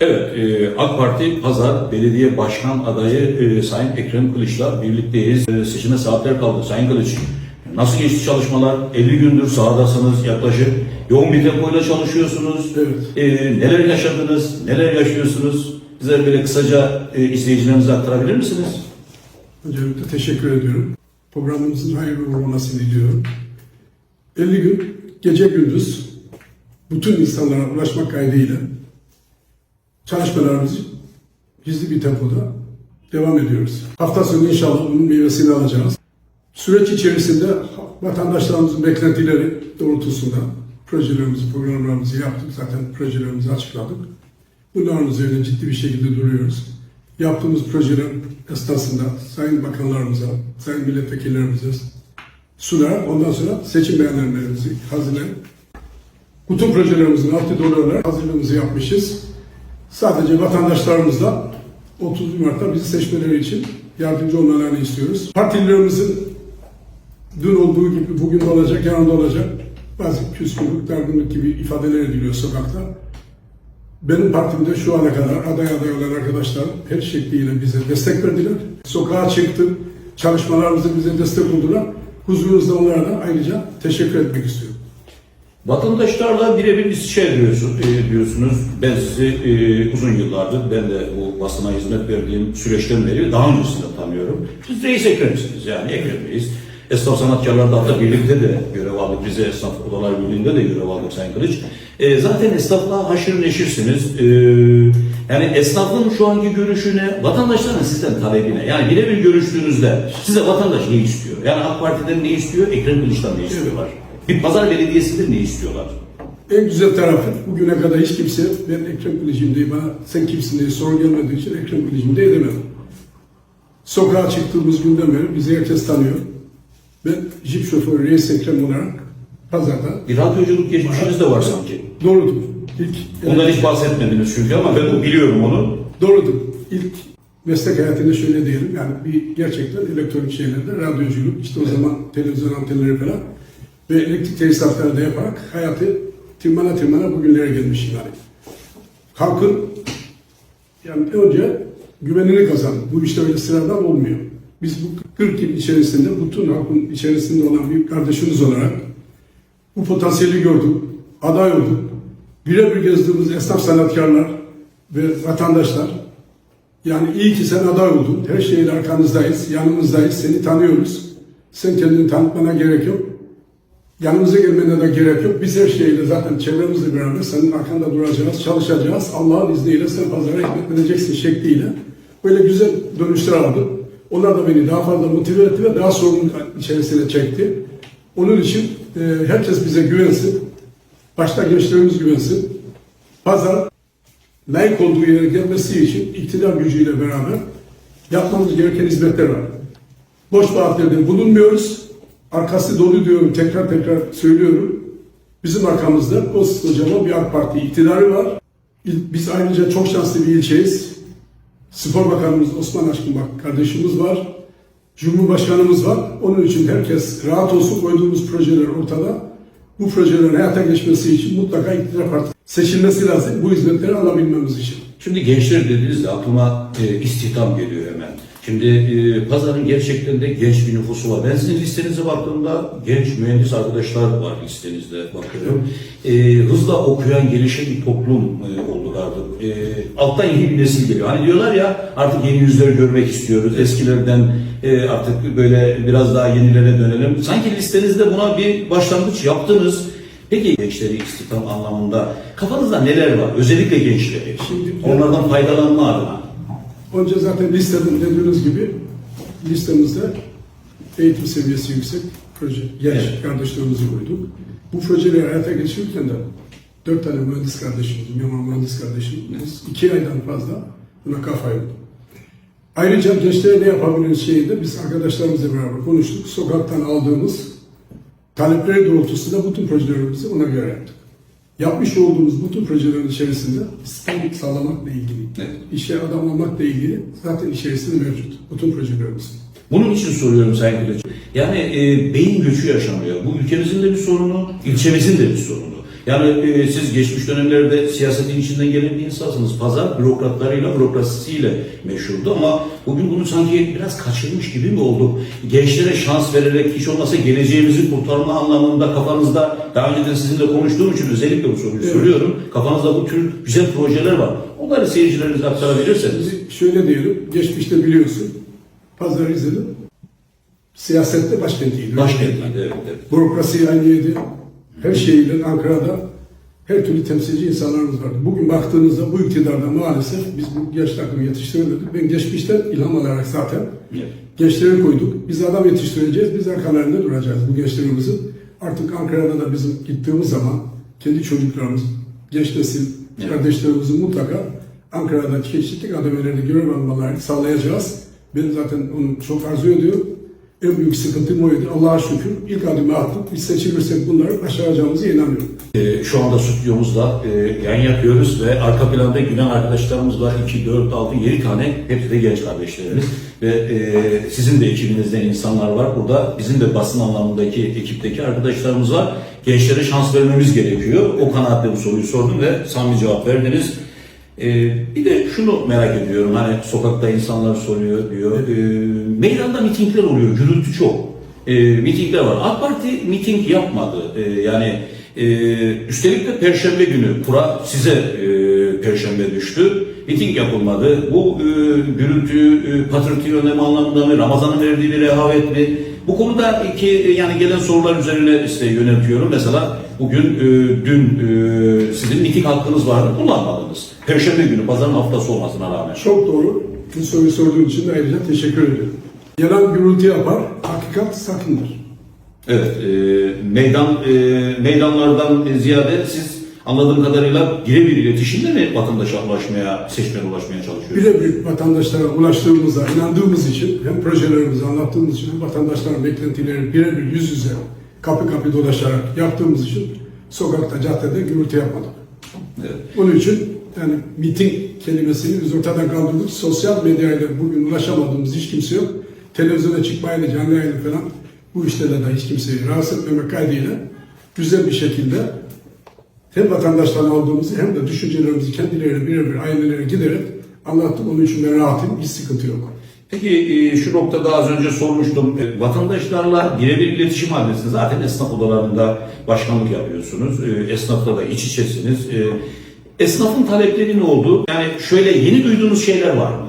Evet, e, AK Parti Pazar Belediye Başkan adayı e, Sayın Ekrem Kılıç'la birlikteyiz. E, seçime saatler kaldı Sayın Kılıç. Nasıl geçti çalışmalar? 50 gündür sahadasınız yaklaşık. Yoğun bir tempoyla çalışıyorsunuz. Evet. E, neler yaşadınız? Neler yaşıyorsunuz? Bize böyle kısaca e, izleyicilerimize aktarabilir misiniz? Öncelikle teşekkür ediyorum. Programımızın hayırlı uğurlu olmasını diliyorum. 50 gün gece gündüz bütün insanlara ulaşmak kaydıyla çalışmalarımızı gizli bir tempoda devam ediyoruz. Hafta sonu inşallah bunun meyvesini alacağız. Süreç içerisinde vatandaşlarımızın beklentileri doğrultusunda projelerimizi, programlarımızı yaptık. Zaten projelerimizi açıkladık. Bunların üzerinde ciddi bir şekilde duruyoruz. Yaptığımız projeler esnasında sayın bakanlarımıza, sayın milletvekillerimize sunarak ondan sonra seçim beyanlarımızı hazırlayıp bütün projelerimizin altı dolu olarak hazırlığımızı yapmışız. Sadece vatandaşlarımızla 30 Mart'ta bizi seçmeleri için yardımcı olmalarını istiyoruz. Partilerimizin dün olduğu gibi bugün de olacak, yarın da olacak bazı küskünlük, dargınlık gibi ifadeler ediliyor sokakta. Benim partimde şu ana kadar aday aday olan arkadaşlar her şekliyle bize destek verdiler. Sokağa çıktı, çalışmalarımızı bize destek oldular. Huzurunuzda onlara da ayrıca teşekkür etmek istiyorum. Vatandaşlarla birebir istişare ediyorsun, e, diyorsunuz. Ben sizi e, uzun yıllardır, ben de bu basına hizmet verdiğim süreçten beri daha öncesinde tanıyorum. Siz reis Ekrem'siniz yani Ekrem Reis. Esnaf sanatkarlar da hatta birlikte de görev aldık. Rize Esnaf Odalar Birliği'nde de görev aldık Sayın Kılıç. E, zaten esnafla haşır neşirsiniz. E, yani esnafın şu anki görüşüne, vatandaşların sizden talebine, yani birebir görüştüğünüzde size vatandaş ne istiyor? Yani AK Parti'den ne istiyor, Ekrem Kılıç'tan ne istiyorlar? Bir pazar belediyesidir ne istiyorlar? En güzel tarafı bugüne kadar hiç kimse ben Ekrem Kılıcım diye bana sen kimsin diye soru gelmediği için Ekrem Kılıcım diye edemedim. Sokağa çıktığımız günden beri bizi herkes tanıyor. Ben jip şoförü Reis Ekrem olarak pazarda Bir radyoculuk geçmişiniz de var sanki. doğrudur. İlk, Ondan hiç bahsetmediniz çünkü ama ben biliyorum onu. Doğrudur. İlk meslek hayatında şöyle diyelim yani bir gerçekten elektronik şeylerde radyoculuk işte o zaman televizyon antenleri falan ve elektrik tesisatları da yaparak hayatı tırmana tırmana bugünlere gelmişim yani. Halkın yani önce güvenini kazan. Bu işte öyle sıradan olmuyor. Biz bu 40 yıl içerisinde bütün halkın içerisinde olan bir kardeşimiz olarak bu potansiyeli gördük, aday olduk. Birebir gezdiğimiz esnaf sanatkarlar ve vatandaşlar yani iyi ki sen aday oldun. Her şeyle arkanızdayız, yanımızdayız, seni tanıyoruz. Sen kendini tanıtmana gerek yok. Yanımıza gelmene de gerek yok. Biz her şeyle zaten çevremizle beraber senin arkanda duracağız, çalışacağız. Allah'ın izniyle sen pazara hizmet şekliyle. Böyle güzel dönüşler aldım. Onlar da beni daha fazla motive etti ve daha sorumluluk içerisine çekti. Onun için e, herkes bize güvensin. Başta gençlerimiz güvensin. Pazar layık olduğu yere gelmesi için iktidar gücüyle beraber yapmamız gereken hizmetler var. Boş vaatlerde bulunmuyoruz. Arkası dolu diyorum, tekrar tekrar söylüyorum. Bizim arkamızda koskocaman bir AK Parti iktidarı var. Biz ayrıca çok şanslı bir ilçeyiz. Spor Bakanımız Osman Aşkın bak kardeşimiz var. Cumhurbaşkanımız var. Onun için herkes rahat olsun koyduğumuz projeler ortada. Bu projelerin hayata geçmesi için mutlaka iktidar partisi seçilmesi lazım. Bu hizmetleri alabilmemiz için. Şimdi gençler dediğinizde aklıma e, istihdam geliyor hemen. Şimdi e, pazarın gerçekten de genç bir nüfusu var. Ben sizin listenize baktığımda genç mühendis arkadaşlar var listenizde bakıyorum. E, hızla okuyan, gelişen bir toplum e, olduk artık. E, alttan yeni bir nesil geliyor. Hani diyorlar ya artık yeni yüzleri görmek istiyoruz. Eskilerden e, artık böyle biraz daha yenilere dönelim. Sanki listenizde buna bir başlangıç yaptınız. Peki gençleri istihdam anlamında kafanızda neler var? Özellikle gençleri. Şimdi- Onlardan faydalanma adına. Önce zaten listede dediğiniz gibi listemizde eğitim seviyesi yüksek proje, genç Evet. kardeşlerimizi koyduk. Bu projeleri hayata geçirirken de dört tane mühendis kardeşimiz, mimar mühendis kardeşimiz iki aydan fazla buna kafa yordu. Ayrıca gençlere ne yapabiliriz şeyinde biz arkadaşlarımızla beraber konuştuk. Sokaktan aldığımız talepleri doğrultusunda bütün projelerimizi ona göre yaptık. Yapmış olduğumuz bütün projelerin içerisinde istihdam sağlamakla ilgili, Evet. işe adamlamakla ilgili zaten içerisinde mevcut. Bütün projelerimiz. Bunun için soruyorum Sayın Kılıç. Yani e, beyin göçü yaşanıyor. Bu ülkemizin de bir sorunu, ilçemizin de bir sorunu. Yani e, siz geçmiş dönemlerde siyasetin içinden gelen bir insansınız. Pazar bürokratlarıyla, bürokrasisiyle meşhurdu ama bugün bunu sanki biraz kaçırmış gibi mi oldu? Gençlere şans vererek hiç olmazsa geleceğimizi kurtarma anlamında kafanızda, daha önceden sizinle konuştuğum için özellikle bu soruyu Evet. soruyorum. Kafanızda bu tür güzel projeler var. Onları seyircilerinize aktarabilirseniz. Şöyle diyelim, geçmişte biliyorsun, Pazar Rize'nin siyasette başkentiydi. Başkentliydi, evet, evet. Bürokrasi aynıydı. Her şeyle Ankara'da her türlü temsilci insanlarımız vardı. Bugün baktığınızda bu iktidarda maalesef biz bu genç takımı yetiştiremedik. Ben geçmişten ilham alarak zaten Evet. gençleri koyduk. Biz adam yetiştireceğiz, biz arkalarında duracağız bu gençlerimizin. Artık Ankara'da da bizim gittiğimiz zaman kendi çocuklarımız, genç nesil Evet. kardeşlerimizin mutlaka Ankara'da çeşitli kademelerde görev almalarını sağlayacağız. Ben zaten onu çok arzu ediyorum. En büyük sıkıntım oydu. Allah'a şükür ilk adımı attık. Biz seçilirsek bunları başaracağımıza inanıyorum. Ee, şu anda stüdyomuzda e, yayın yapıyoruz ve arka planda gülen arkadaşlarımız var. 2, 4, 6, 7 tane. Hepsi de genç kardeşlerimiz. Ve e, sizin de ekibinizden insanlar var. Burada bizim de basın anlamındaki ekipteki arkadaşlarımız var. Gençlere şans vermemiz gerekiyor. O kanaatle bu soruyu sordum ve samimi cevap verdiniz. Ee, bir de şunu merak ediyorum. Hani sokakta insanlar soruyor diyor. Ee, meydanda mitingler oluyor. Gürültü çok. Ee, mitingler var. AK Parti miting yapmadı. Ee, yani e, üstelik de Perşembe günü kura size e, Perşembe düştü. Miting yapılmadı. Bu e, gürültü e, patriotik önlem anlamında mı? Ramazan'ın verdiği bir rehavet mi? Bu konuda iki yani gelen sorular üzerine size yöneltiyorum. Mesela bugün e, dün e, sizin miting hakkınız vardı, kullanmadınız. Perşembe günü, pazarın haftası olmasına rağmen. Çok doğru. Bu soruyu sorduğun için de ayrıca teşekkür ediyorum. Yalan gürültü yapar, hakikat sakindir. Evet, e, meydan e, meydanlardan ziyade siz anladığım kadarıyla birebir iletişimle mi vatandaşa ulaşmaya, seçmene ulaşmaya çalışıyorsunuz? Birebir vatandaşlara ulaştığımıza inandığımız için hem projelerimizi anlattığımız için hem vatandaşların beklentileri birebir yüz yüze kapı kapı dolaşarak yaptığımız için sokakta, caddede gürültü yapmadık. Evet. Onun için yani miting kelimesini biz ortadan kaldırdık. Sosyal medyayla bugün ulaşamadığımız hiç kimse yok. Televizyona çıkmayla, canlı yayın falan bu işlerle de hiç kimseyi rahatsız etmemek kaydıyla güzel bir şekilde hem vatandaştan aldığımızı hem de düşüncelerimizi kendilerine birebir ailelere giderek anlattık. Onun için ben rahatım, hiç sıkıntı yok. Peki e, şu noktada az önce sormuştum. E, Vatandaşlarla birebir iletişim halindesiniz. Zaten esnaf odalarında başkanlık yapıyorsunuz. E, Esnafla da iç içesiniz. Esnafın talepleri ne oldu? Yani şöyle yeni duyduğunuz şeyler var mı?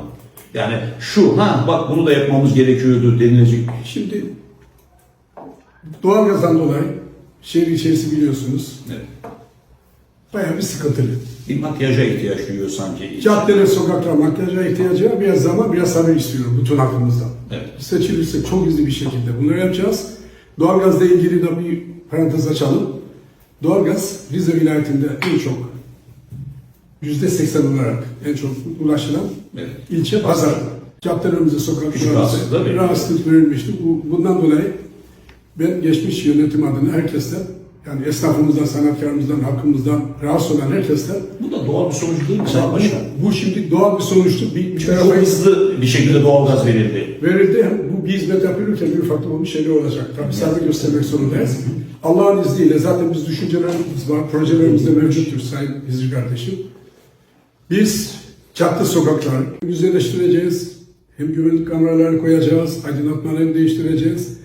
Yani şu, ha bak bunu da yapmamız gerekiyordu denilecek. Şimdi doğalgazdan dolayı şehir içerisi biliyorsunuz Evet. bayağı bir sıkıntılı. Bir makyaja ihtiyaç duyuyor sanki. Caddeler, sokaklar, makyaja ihtiyacı var. Biraz zaman, biraz sabır istiyorum bütün hakkımızda. Evet. Seçilirsek çok hızlı bir şekilde bunları yapacağız. Doğalgazla ilgili de bir parantez açalım. Doğalgaz Rize vilayetinde en çok yüzde seksen olarak en çok ulaşılan Evet. ilçe pazar. Caddelerimize, sokaklarımıza rahatsızlık verilmişti. Bu, bundan dolayı ben geçmiş yönetim adına herkesten yani esnafımızdan, sanatkarımızdan, halkımızdan rahatsız olan herkesten Bu da doğal bir sonuç değil mi Sayın bu, Başkan? bu şimdi doğal bir sonuçtu. Bir, bir Çok tarafa hızlı bir şekilde doğalgaz verildi. verildi. Hem bu bir hizmet yapılırken bir ufak olmuş şeyler olacak. Tabii saygı göstermek zorundayız. Allah'ın izniyle zaten biz düşüncelerimiz var, projelerimiz de mevcuttur Sayın Hizri kardeşim. Biz cadde sokakları güzelleştireceğiz. Hem güvenlik kameraları koyacağız, aydınlatmalarını değiştireceğiz.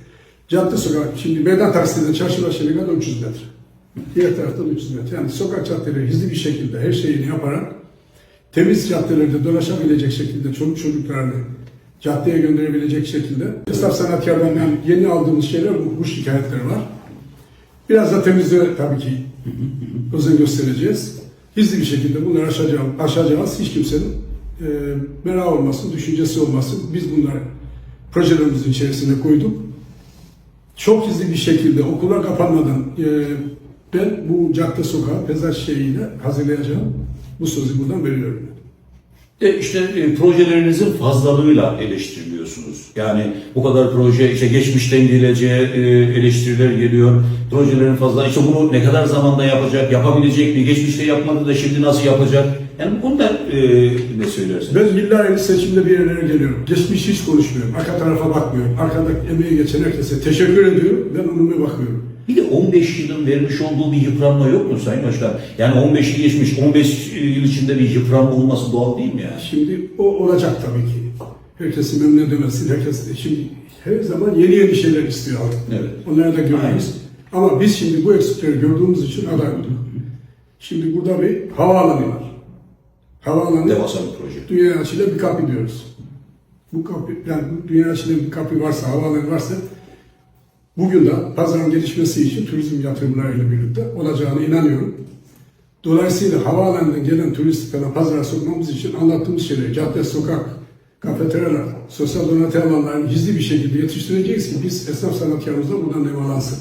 Cadde sokak, şimdi meydan taksiden çarşı başına kadar 300 metre. Diğer taraftan 300 metre. Yani sokak caddeleri hızlı bir şekilde her şeyini yaparak temiz caddelerde dolaşabilecek şekilde çocuk çocuklarını caddeye gönderebilecek şekilde esnaf sanatkarlarından yeni aldığımız şeyler bu, bu şikayetler var. Biraz da temizliğe tabii ki özen göstereceğiz. Hızlı bir şekilde bunları aşacağız. aşacağız. Hiç kimsenin e, merak olmasın, düşüncesi olmasın. Biz bunları projelerimizin içerisine koyduk. Çok hızlı bir şekilde okullar kapanmadan e, ben bu cadde sokağı pezaj şeyiyle hazırlayacağım. Bu sözü buradan veriyorum. De işte e, projelerinizin fazlalığıyla eleştiriliyorsunuz. Yani bu kadar proje işte geçmişten geleceğe e, eleştiriler geliyor. Projelerin fazla işte bunu ne kadar zamanda yapacak, yapabilecek mi? Geçmişte yapmadı da şimdi nasıl yapacak? Yani bu konuda e, ne söylersiniz? Ben yıllar seçimde bir yerlere geliyorum. Geçmiş hiç konuşmuyorum. Arka tarafa bakmıyorum. Arkada emeği geçen herkese teşekkür ediyorum. Ben önüme bakıyorum. Bir de 15 yılın vermiş olduğu bir yıpranma yok mu Sayın Başkan? Yani 15 yıl geçmiş, 15 yıl içinde bir yıpranma olması doğal değil mi yani? Şimdi o olacak tabii ki. Herkesi memnun edemezsin. Herkes de şimdi her zaman yeni yeni şeyler istiyor halk. Evet. Onları da görüyoruz. Ama biz şimdi bu eksikleri gördüğümüz için aday olduk. Şimdi burada bir havaalanı var. Havaalanı Devasa bir proje. dünya açıyla bir kapı diyoruz. Bu kapı, yani bu dünya açıyla bir kapı varsa, havaalanı varsa bugün de pazarın gelişmesi için turizm yatırımlarıyla birlikte olacağına inanıyorum. Dolayısıyla havaalanından gelen turist falan pazara sokmamız için anlattığımız şeyleri, cadde, sokak, kafeteryalar, sosyal donatı alanlarını gizli bir şekilde yetiştireceğiz ki biz esnaf sanatkarımız da buradan nemalansın.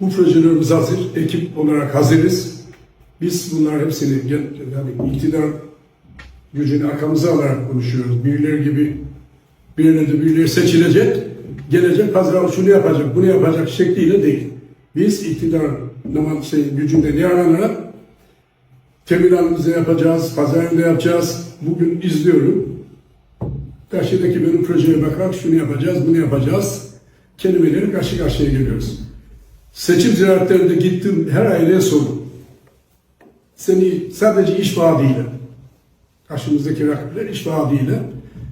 Bu projelerimiz hazır, ekip olarak hazırız. Biz bunlar hepsini yani iktidar gücünü arkamıza alarak konuşuyoruz. Birileri gibi birileri birileri seçilecek, gelecek pazara şunu yapacak, bunu yapacak şekliyle değil. Biz iktidar şey, gücünden yararlanarak terminalimizi yapacağız, pazarını da yapacağız. Bugün izliyorum. Karşıdaki benim projeye bakarak şunu yapacağız, bunu yapacağız. Kelimeleri karşı karşıya geliyoruz. Seçim ziyaretlerinde gittim her aileye sordum. Seni sadece iş vaadiyle, karşımızdaki rakipler iş vaadiyle.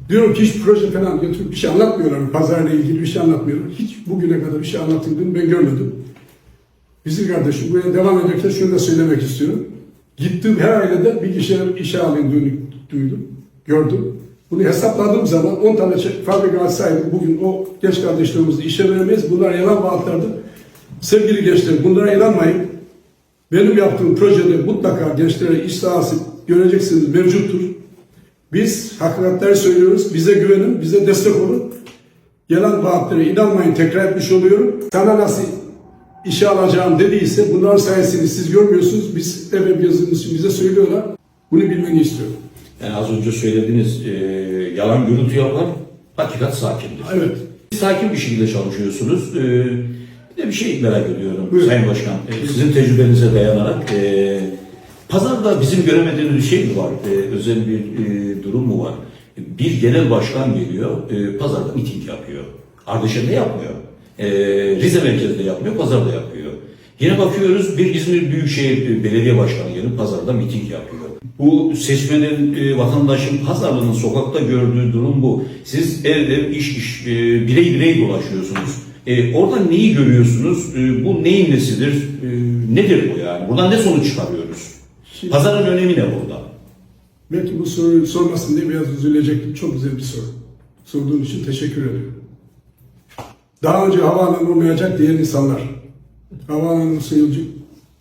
Diyorum ki hiç proje falan götürüp bir şey anlatmıyorlar. Pazarla ilgili bir şey anlatmıyorlar. Hiç bugüne kadar bir şey anlatıldığını ben görmedim. Bizim kardeşim buraya devam ederken şunu da söylemek istiyorum. Gittiğim her ailede bir işe, işe alındığını duydum, gördüm. Bunu hesapladığım zaman 10 tane şey- fabrika açsaydık bugün o genç kardeşlerimizi işe veremeyiz. Bunlar yalan vaatlerdi. Sevgili gençler bunlara inanmayın. Benim yaptığım projede mutlaka gençlere iş sahası göreceksiniz mevcuttur. Biz hakikatleri söylüyoruz. Bize güvenin, bize destek olun. Yalan vaatlere inanmayın tekrar etmiş oluyorum. Sana nasıl işe alacağım dediyse bunların sayesinde siz görmüyorsunuz. Biz eve yazılmış için bize söylüyorlar. Bunu bilmeni istiyorum. Yani az önce söylediğiniz e, yalan gürültü yapar, hakikat sakindir. Evet. Sakin bir şekilde çalışıyorsunuz. E, bir de bir şey merak ediyorum Buyurun. Sayın Başkan. E, sizin tecrübenize dayanarak e, pazarda bizim göremediğimiz bir şey mi var? E, özel bir e, durum mu var? Bir genel başkan geliyor, e, pazarda miting yapıyor. Ardeşen'de yapmıyor. E, Rize merkezde yapmıyor, pazarda yapıyor. Yine bakıyoruz bir İzmir Büyükşehir Belediye Başkanı gelip pazarda miting yapıyor. Bu seçmenin, e, vatandaşın pazarlığının sokakta gördüğü durum bu. Siz ev ev, iş iş, e, birey birey dolaşıyorsunuz. E, orada neyi görüyorsunuz? E, bu neyin nesidir? E, nedir bu yani? Buradan ne sonuç çıkarıyoruz? Şimdi- Pazarın önemi ne burada? Belki bu soruyu sormasın diye biraz üzülecektim. Çok güzel bir soru. Sorduğun için teşekkür ediyorum. Daha önce havaalanı olmayacak diyen insanlar, havaalanı sayılacak,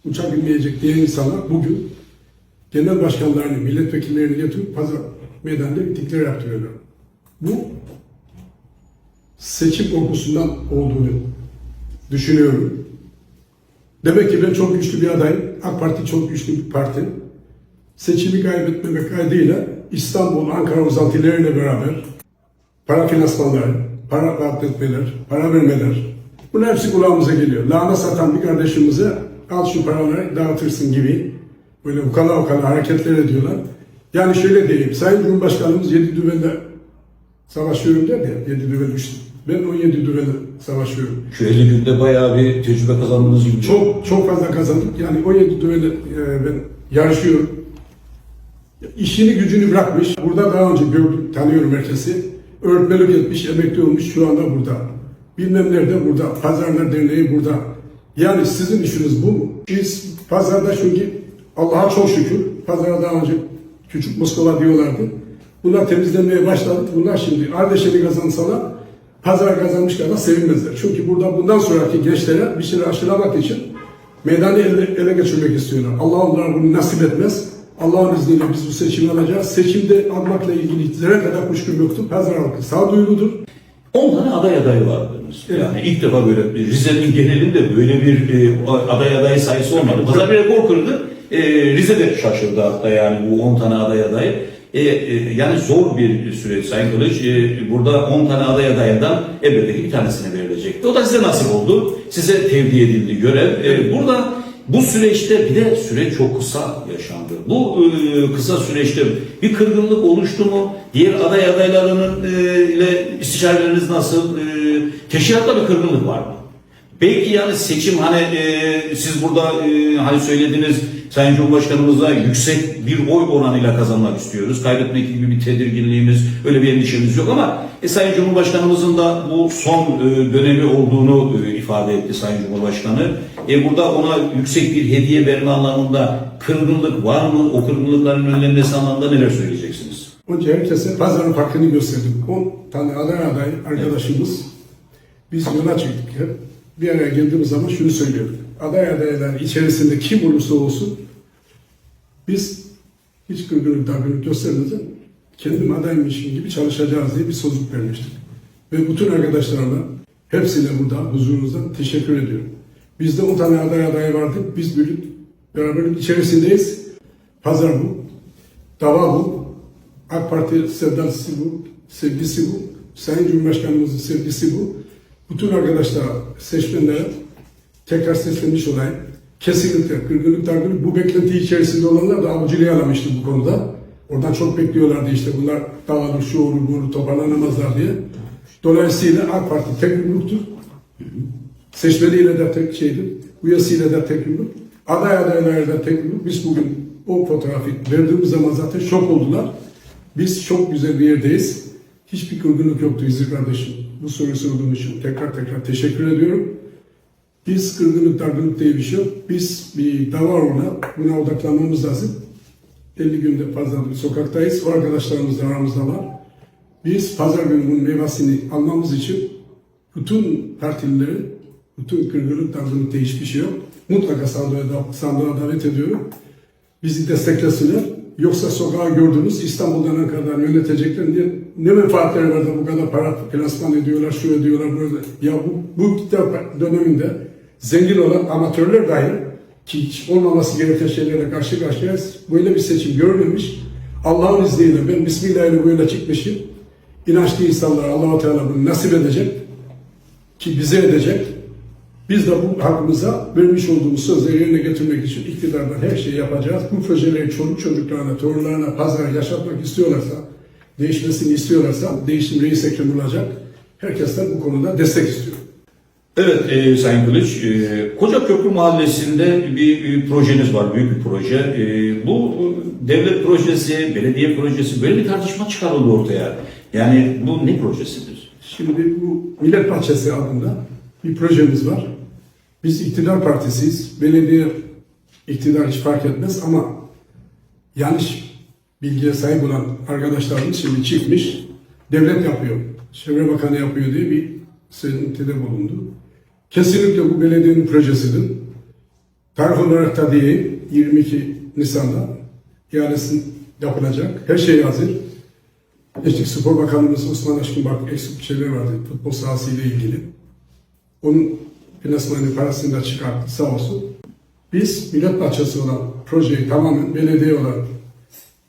uçak inmeyecek diyen insanlar bugün genel başkanlarını, milletvekillerini getirip pazar meydanında mitingler yaptırıyorlar. Bu seçim korkusundan olduğunu düşünüyorum. Demek ki ben çok güçlü bir adayım. AK Parti çok güçlü bir parti seçimi kaybetmemek kaydıyla İstanbul, Ankara uzantılığıyla beraber para finansmanları, para vaatletmeler, para vermeler bunlar hepsi kulağımıza geliyor. Lahana satan bir kardeşimize al şu paraları dağıtırsın gibi böyle ukala ukala hareketler ediyorlar. Yani şöyle diyeyim, Sayın Cumhurbaşkanımız yedi düvelle savaşıyorum der ya, yedi düvel düştü. Ben o yedi düvelle savaşıyorum. Şu 50 günde bayağı bir tecrübe kazandınız gibi. Çok çok fazla kazandık. Yani 17 düğünde e, ben yarışıyorum. İşini gücünü bırakmış. Burada daha önce gördüm, tanıyorum herkesi. Öğretmenlik etmiş, emekli olmuş şu anda burada. Bilmem nerede burada. Pazarlar Derneği burada. Yani sizin işiniz bu mu? Biz pazarda çünkü Allah'a çok şükür pazara daha önce küçük Moskova diyorlardı. Bunlar temizlenmeye başladı. Bunlar şimdi Ardeşen'i kazansalar pazara kazanmış kadar sevinmezler. Çünkü burada bundan sonraki gençlere bir şeyler aşılamak için meydanı ele, ele geçirmek istiyorlar. Allah onlara bunu nasip etmez. Allah'ın izniyle biz bu seçimi alacağız. Seçimde almakla ilgili zerre kadar kuşkum yoktu. Pazar halkı sağduyuludur. 10 tane aday adayı vardınız. Evet. Yani ilk defa böyle Rize'nin genelinde böyle bir e, aday adayı sayısı olmadı. Pazar bir rekor kırdı. E, Rize de şaşırdı hatta yani bu 10 tane aday adayı. E, e, yani zor bir süreç Sayın Kılıç. E, burada 10 tane aday adayından elbette bir tanesine verilecekti. O da size nasip oldu. Size tevdi edildi görev. E, burada bu süreçte bir de süreç çok kısa yaşandı. Bu e, kısa süreçte bir kırgınlık oluştu mu? Diğer aday adaylarının e, ile istişareleriniz nasıl? E, teşkilatta bir kırgınlık var mı? Belki yani seçim hani e, siz burada e, hani söylediğiniz Sayın Cumhurbaşkanımıza yüksek bir oy oranıyla kazanmak istiyoruz. Kaybetmek gibi bir tedirginliğimiz, öyle bir endişemiz yok ama e, Sayın Cumhurbaşkanımızın da bu son e, dönemi olduğunu e, ifade etti Sayın Cumhurbaşkanı. E, burada ona yüksek bir hediye verme anlamında kırgınlık var mı? O kırgınlıkların önlenmesi anlamında neler söyleyeceksiniz? Önce herkese pazarın farkını gösterdim. 10 tane aday aday arkadaşımız biz yola çıktık. Hep bir araya geldiğimiz zaman şunu söylüyorum. Aday adaylar içerisinde kim olursa olsun biz hiç kırgınlık dargınlık göstermeden kendim adaymışım gibi çalışacağız diye bir sözlük vermiştik. Ve bütün arkadaşlarıma hepsine burada huzurunuzda teşekkür ediyorum. Bizde 10 tane aday aday vardı. Biz birlik beraberlik içerisindeyiz. Pazar bu. Dava bu. AK Parti sevdası bu. Sevgisi bu. Sayın Cumhurbaşkanımızın sevgisi bu. Bütün arkadaşlara, seçmenlere tekrar seslenmiş olayım. Kesinlikle kırgınlık dargınlık bu beklenti içerisinde olanlar da avuculuğu alamıştı bu konuda. Oradan çok bekliyorlardı işte bunlar davalı şu olur bu olur toparlanamazlar diye. Dolayısıyla AK Parti tek yumruktur. Seçmeniyle de tek şeydir. Üyesiyle de tek yumruk. Aday adaylarıyla da tek yumruk. Biz bugün o fotoğrafı verdiğimiz zaman zaten şok oldular. Biz çok güzel bir yerdeyiz. Hiçbir kırgınlık yoktu İzzet kardeşim. Bu soruyu sorduğun için tekrar tekrar teşekkür ediyorum. Biz kırgınlık dargınlık diye bir şey yok. Biz bir dava buna odaklanmamız lazım. 50 günde fazla bir sokaktayız. O arkadaşlarımız da aramızda var. Biz pazar günü bunun meyvesini almamız için bütün partilileri, bütün kırgınlık dargınlıkta hiçbir şey yok. Mutlaka sandığa, da, sandığa davet ediyorum. Bizi desteklesinler. Yoksa sokağa gördüğünüz İstanbul'dan Ankara'dan yönetecekler diye ne menfaatleri var da bu kadar para finansman ediyorlar, şu ediyorlar, böyle. Ya bu, bu kitap döneminde zengin olan amatörler dahi ki hiç olmaması gereken şeylerle karşı karşıyayız. Böyle bir seçim görmemiş. Allah'ın izniyle ben Bismillahirrahmanirrahim böyle çıkmışım. İnançlı insanlar Allah-u Teala bunu nasip edecek ki bize edecek. Biz de bu hakkımıza vermiş olduğumuz sözleri yerine getirmek için iktidardan her şeyi yapacağız. Bu projeleri çoluk çocuklarına, torunlarına, pazara yaşatmak istiyorlarsa, değişmesini istiyorlarsa değişim reis ekrem olacak. Herkesten bu konuda destek istiyor. Evet e, Sayın Kılıç, e, Koca Köprü Mahallesi'nde bir, e, projeniz var, büyük bir proje. E, bu devlet projesi, belediye projesi böyle bir tartışma çıkarıldı ortaya. Yani bu ne projesidir? Şimdi bu Millet Bahçesi adında bir projemiz var. Biz iktidar partisiyiz. Belediye iktidar hiç fark etmez ama yanlış bilgiye sahip olan arkadaşlarımız şimdi çıkmış. Devlet yapıyor. Çevre Bakanı yapıyor diye bir söylentide bulundu. Kesinlikle bu belediyenin projesidir. Tarih olarak da değil, 22 Nisan'da ihalesi yapılacak. Her şey hazır. Gençlik Spor Bakanımız Osman Aşkın bak eksik bir şeyler vardı futbol sahası ile ilgili. Onun finansmanı parasını da çıkarttı sağ olsun. Biz millet bahçesi olan projeyi tamamen belediye olarak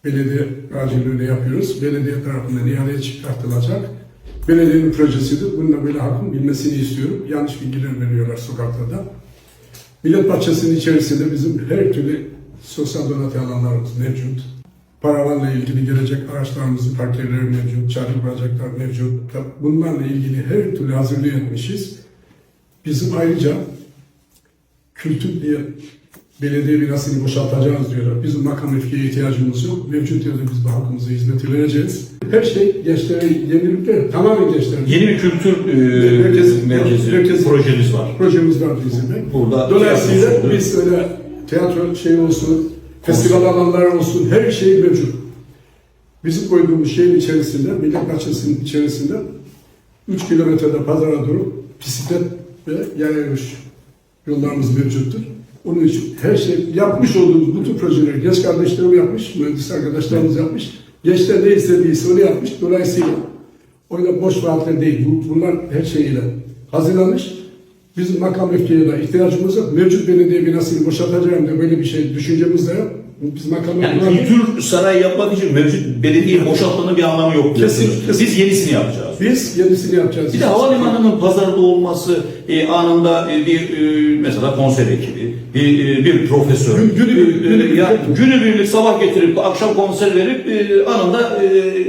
belediye aracılığıyla yapıyoruz. Belediye tarafından ihaleye çıkartılacak. Belediyenin projesidir. Bunu da böyle halkın bilmesini istiyorum. Yanlış bilgiler veriyorlar sokakta da. Millet bahçesinin içerisinde bizim her türlü sosyal donatı alanlarımız mevcut. Paravanla ilgili gelecek araçlarımızın park yerleri mevcut, çadır bacaklar mevcut. Bunlarla ilgili her türlü hazırlığı etmişiz. Bizim ayrıca kültür diye belediye binasını boşaltacağız diyorlar. Bizim makam mevkiye ihtiyacımız yok. Mevcut yerde biz bu halkımıza hizmeti vereceğiz. Her şey gençlere yenilikler, tamamen gençlere. Yeni bir kültür e, Merkez- merkezi, merkez- projeniz var. projemiz var bizim. Burada Dolayısıyla biz öyle tiyatro şey olsun, festival alanları olsun, her şey mevcut. Bizim koyduğumuz şeyin içerisinde, Millet Bahçesi'nin içerisinde 3 kilometrede pazara doğru bisiklet ve yürüyüş yollarımız mevcuttur. Onun için her şey yapmış olduğumuz bütün projeleri genç kardeşlerim yapmış, mühendis arkadaşlarımız yapmış. Gençler ne istediyse onu yapmış. Dolayısıyla öyle boş vaatler değil. Bu- Bunlar her şeyiyle hazırlanmış. Bizim makam de ihtiyacımız yok. Mevcut belediye binasını boşaltacağım da böyle bir şey düşüncemiz de yok. Biz makam Yani kültür sarayı yapmak için mevcut belediye boşaltmanın bir anlamı yok. Kesin- kesin. Biz yenisini yapacağız. Biz yenisini yapacağız. Bir de havalimanının pazarda olması e, anında e, bir e, mesela konser ekibi, bir, e, bir profesör, Gün- günübirlik- e, günübirlik ya, yapıyor. günübirlik sabah getirip akşam konser verip e, anında e,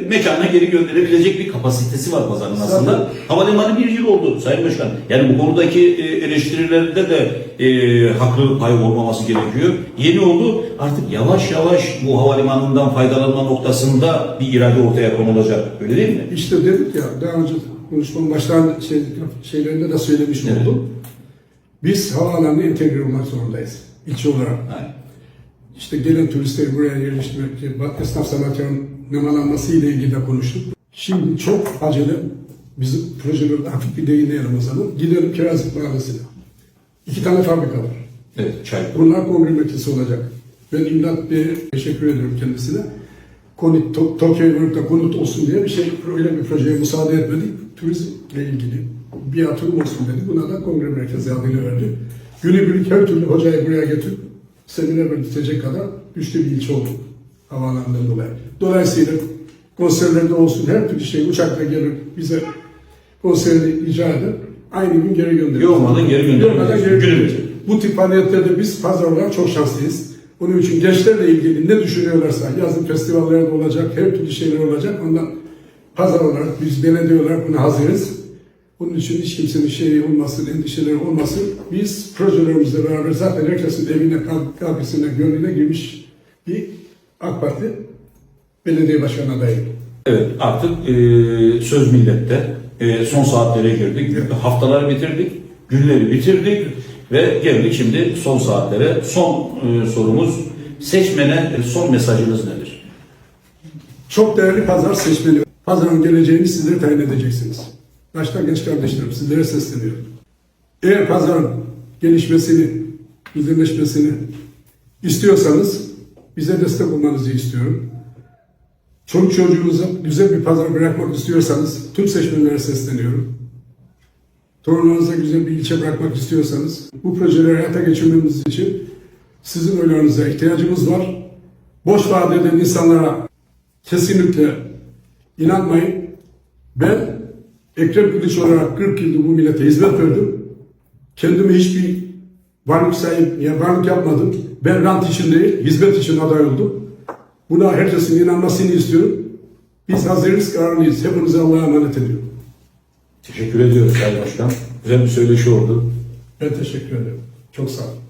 mekanına geri gönderebilecek bir kapasitesi var pazarın aslında. Zaten- Havalimanı bir yıl oldu Sayın Başkan. Yani bu konudaki e, eleştirilerde de e, haklı pay olmaması gerekiyor. Yeni oldu. Artık yavaş yavaş bu havalimanından faydalanma noktasında bir irade ortaya konulacak. Öyle değil mi? İşte dedik ya daha önce konuşmanın baştan şey, şeylerinde de söylemiş Evet. oldum. Biz havaalanına entegre olmak zorundayız. İlçe olarak. Yani. İşte gelen turistleri buraya yerleştirmek, esnaf sanatkarın nemalanması ile ilgili de konuştuk. Şimdi çok acele bizim projelerde hafif bir değinelim o zaman. Gidelim Kirazlık Mahallesi'ne. İki tane fabrika var. Evet, çay. Bunlar kongre merkezi olacak. Ben İmdat Bey'e teşekkür ediyorum kendisine. Konut, to, Tokyo World'da konut olsun diye bir şey, öyle bir projeye müsaade etmedik. Turizmle ilgili bir yatırım olsun dedi. Buna da kongre merkezi adını verdi. Günübirlik her türlü hocayı buraya getirip seminer verdirtecek kadar güçlü bir ilçe olduk havaalanından dolayı. Dolayısıyla konserlerde olsun her türlü şey uçakla gelir bize konserini icra eder. Aynı gün geri gönderiyor. Yormadan geri gönderiyor. Yormadan geri. Bu tip faaliyetlerde biz pazar olarak çok şanslıyız. Onun için gençlerle ilgili ne düşünüyorlarsa yazın festivallerde olacak, her türlü şeyler olacak. Ondan pazar olarak biz belediye olarak buna hazırız. Bunun için hiç kimsenin şeyi olmasın, endişeleri olmasın. Biz projelerimizle beraber zaten herkesin evine, kalk- kalkısına, gönlüne girmiş bir AK Parti belediye başkanı adayı. Evet artık e, söz millette e, son saatlere girdik. Haftaları bitirdik, günleri bitirdik ve geldik şimdi son saatlere. Son e, sorumuz seçmene e, son mesajınız nedir? Çok değerli pazar seçmeni. Pazarın geleceğini sizlere tayin edeceksiniz. Başta genç kardeşlerim sizlere sesleniyorum. Eğer pazarın gelişmesini, güzelleşmesini istiyorsanız bize destek olmanızı istiyorum. Çoluk çocuğunuza güzel bir pazar bırakmak istiyorsanız tüm seçmenlere sesleniyorum. Torunlarınıza güzel bir ilçe bırakmak istiyorsanız bu projeleri hayata geçirmemiz için sizin oylarınıza ihtiyacımız var. Boş vaat eden insanlara kesinlikle inanmayın. Ben Ekrem Kılıç olarak 40 yıldır bu millete hizmet verdim. Kendime hiçbir varlık sahip, ya varlık yapmadım. Ben rant için değil, hizmet için aday oldum. Buna herkesin inanmasını istiyorum. Biz hazırız, kararlıyız. Hepinize Allah'a emanet ediyorum. Teşekkür ediyoruz Sayın Başkan. Güzel bir söyleşi oldu. Ben teşekkür ederim. Çok sağ olun.